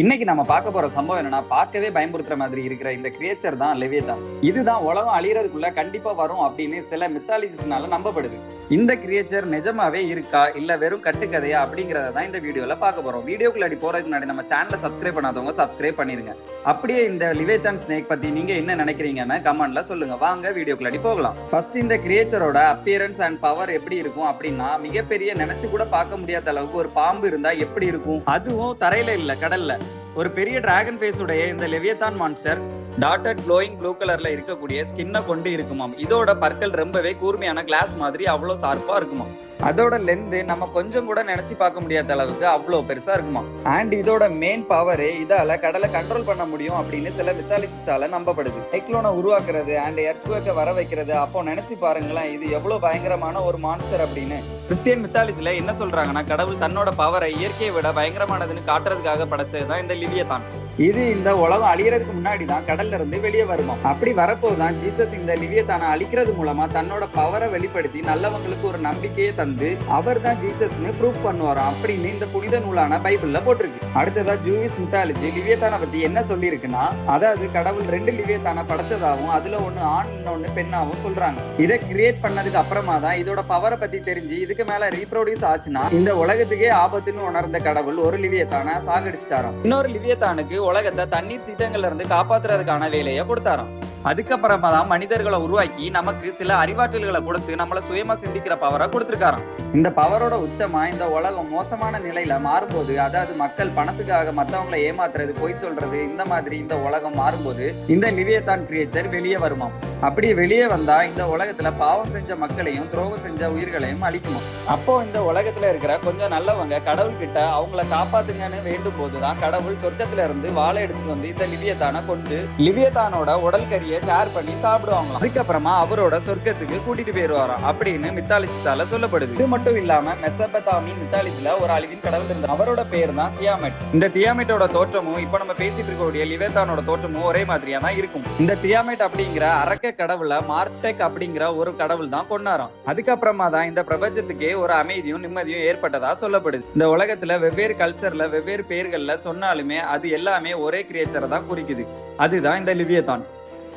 இன்னைக்கு நம்ம பார்க்க போற சம்பவம் என்னன்னா பார்க்கவே பயமுறுத்துற மாதிரி இருக்கிற இந்த கிரியேச்சர் தான் லெவியதான் இதுதான் உலகம் அழியறதுக்குள்ள கண்டிப்பா வரும் அப்படின்னு சில மித்தாலஜிஸ்னால நம்பப்படுது. இந்த கிரியேச்சர் நிஜமாவே இருக்கா இல்ல வெறும் கட்டுக்கதையா அப்படிங்கறத தான் இந்த வீடியோல பார்க்க போறோம். வீடியோக்குள்ள அடி போறதுக்கு முன்னாடி நம்ம சேனலை சப்ஸ்கிரைப் பண்ணாதவங்க சப்ஸ்கிரைப் பண்ணிருங்க. அப்படியே இந்த லிவேதான் ஸ்னேக் பத்தி நீங்க என்ன நினைக்கிறீங்கன்னு கமெண்ட்ல சொல்லுங்க. வாங்க வீடியோக்குள்ள அடி போகலாம். ஃபர்ஸ்ட் இந்த கிரியேச்சரோட அப்பியரன்ஸ் அண்ட் பவர் எப்படி இருக்கும் அப்படின்னா மிகப்பெரிய நினைச்சு கூட பார்க்க முடியாத அளவுக்கு ஒரு பாம்பு இருந்தா எப்படி இருக்கும்? அதுவும் தரையில இல்ல கடல்ல. ஒரு பெரிய டிராகன் ஃபேஸ் உடைய இந்த Leviathan monster dotted glowing blue கலர்ல இருக்கக்கூடிய ஸ்கின்னை கொண்டு இருக்குமாம். இதோட பற்கள் ரொம்பவே கூர்மையான கிளாஸ் மாதிரி அவ்வளோ ஷார்ப்பா இருக்குமாம். அதோட லென்த் நம்ம கொஞ்சம் கூட நினைச்சு பார்க்க முடியாத அளவுக்கு அவ்வளோ பெருசா இருக்குமா அண்ட் இதோட மெயின் பவரே இதால கடலை கண்ட்ரோல் பண்ண முடியும் அப்படின்னு சில மித்தாலிசிஸால நம்பப்படுது. சைக்ளோனை உருவாக்குறது அண்ட் எர்த்வேக்கை வர வைக்கிறது. அப்போ நினைச்சு பாருங்களேன் இது எவ்வளவு பயங்கரமான ஒரு மான்ஸ்டர் அப்படின்னு. கிறிஸ்டியன் மித்தாலஜில என்ன சொல்றாங்கன்னா கடவுள் தன்னோட பவரை இயற்கையை விட பயங்கரமானதுன்னு காட்டுறதுக்காக படைச்சதுதான் இந்த லிவியதான் இது இந்த உலகம் அழியறதுக்கு முன்னாடி தான் கடல்ல இருந்து வெளியே வருமா? அப்படி வரப்போதான் ஜீசஸ் இந்த லிவியத்தானை அழிக்கிறது மூலமா தன்னோட பவரை வெளிப்படுத்தி நல்லவங்களுக்கு ஒரு நம்பிக்கையை தந்து அவர் தான் ஜீசஸ்னு ப்ரூவ் பண்ணுவாராம் அப்படின்னு இந்த புனித நூலான பைபிள்ல போட்டிருக்கு. அடுத்ததா ஜூவிஸ் மித்தாலஜி லிவியத்தானை பத்தி என்ன சொல்லியிருக்குன்னா அதாவது கடவுள் ரெண்டு லிவியத்தானை படைச்சதாகவும் அதுல ஒண்ணு ஆண் ஒண்ணு பெண்ணாவும் சொல்றாங்க. இதை கிரியேட் பண்ணதுக்கு அப்புறமா தான் இதோட பவரை பத்தி தெரிஞ்சு இது இதுக்கு மேல ரீப்ரொடியூஸ் ஆச்சுன்னா இந்த உலகத்துக்கே ஆபத்துன்னு உணர்ந்த கடவுள் ஒரு லிவியத்தான சாகடிச்சிட்டாராம். இன்னொரு லிவியத்தானுக்கு உலகத்தை தண்ணீர் சீற்றங்கள்ல இருந்து காப்பாத்துறதுக்கான வேலையை கொடுத்தாராம். அதுக்கப்புறமா தான் மனிதர்களை உருவாக்கி நமக்கு சில அறிவாற்றல்களை கொடுத்து நம்மள சுயமா சிந்திக்கிற பவரை கொடுத்துருக்காராம். இந்த பவரோட உச்சமா இந்த உலகம் மோசமான நிலையில மாறும்போது அதாவது மக்கள் பணத்துக்காக மத்தவங்களை ஏமாத்துறது பொய் சொல்றது இந்த மாதிரி இந்த உலகம் மாறும்போது இந்த லிவியத்தான் கிரியேச்சர் வெளியே வருமாம். அப்படி வெளியே வந்தா இந்த உலகத்துல பாவம் செஞ்ச மக்களையும் துரோகம் செஞ்ச உயிர்களையும் அழிக்குமா அப்போ இந்த உலகத்துல இருக்கிற கொஞ்சம் நல்லவங்க கடவுள் கிட்ட அவங்கள காப்பாத்துங்கன்னு வேண்டும் போதுதான் கடவுள் சொர்க்கத்துல இருந்து வாழை எடுத்துட்டு வந்து இந்த லிவியத்தான கொண்டு லிவியத்தானோட உடல் கறியை ஷேர் பண்ணி சாப்பிடுவாங்களாம். அதுக்கப்புறமா அவரோட சொர்க்கத்துக்கு கூட்டிட்டு போயிருவாராம் அப்படின்னு மித்தாலிஸ்டால சொல்லப்படுது. இது மட்டும் இல்லாம மெசபதாமி மித்தாலிஸ்ல ஒரு அழிவின் கடவுள் இருந்த அவரோட பேர் தான் தியாமெட். இந்த தியாமெட்டோட தோற்றமும் இப்ப நம்ம பேசிட்டு இருக்கக்கூடிய லிவேத்தானோட தோற்றமும் ஒரே மாதிரியா தான் இருக்கும். இந்த தியாமெட் அப்படிங்கிற அரக்க கடவுளை மார்டெக் அப்படிங்கிற ஒரு கடவுள் தான் கொண்டாரம் அதுக்கப்புறமா தான் இந்த பிரபஞ்சத்துக்கே ஒரு அமைதியும் நிம்மதியும் ஏற்பட்டதா சொல்லப்படுது. இந்த உலகத்துல வெவ்வேறு கல்ச்சர்ல வெவ்வேறு பேர்கள்ல சொன்னாலுமே அது எல்லாமே ஒரே கிரியேச்சரை தான் குறிக்குது. அதுதான் இந்த லிவியதான்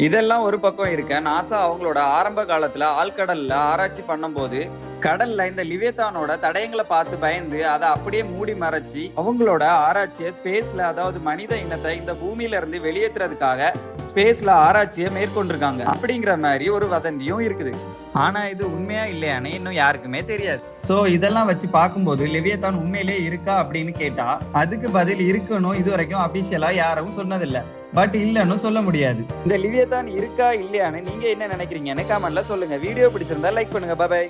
இதெல்லாம் ஒரு பக்கம் இருக்க நாசா அவங்களோட ஆரம்ப காலத்துல ஆழ்கடல்ல ஆராய்ச்சி பண்ணும்போது கடல்ல இந்த லிவியத்தானோட தடயங்களை பார்த்து பயந்து அதை அப்படியே மூடி மறைச்சி அவங்களோட ஆராய்ச்சியை ஸ்பேஸ்ல அதாவது மனித இனத்தை இந்த பூமியில இருந்து வெளியேற்றுறதுக்காக ஸ்பேஸ்ல ஆராய்ச்சியை மேற்கொண்டிருக்காங்க. அப்படிங்கிற மாதிரி ஒரு வதந்தியும் இருக்குது. ஆனா இது உண்மையா இல்லையானே இன்னும் யாருக்குமே தெரியாது. சோ இதெல்லாம் வச்சு பார்க்கும்போது லிவியத்தான் உண்மையிலே இருக்கா அப்படின்னு கேட்டா அதுக்கு பதில் இருக்கணும் இது வரைக்கும் அபிஷியலா யாரும் சொன்னதில்லை. பட் இல்லைன்னு சொல்ல முடியாது. இந்த லிவியத்தான் இருக்கா இல்லையான்னு நீங்க என்ன நினைக்கிறீங்கன்னு கமெண்ட்ல சொல்லுங்க. வீடியோ பிடிச்சிருந்தா லைக் பண்ணுங்க. பாய்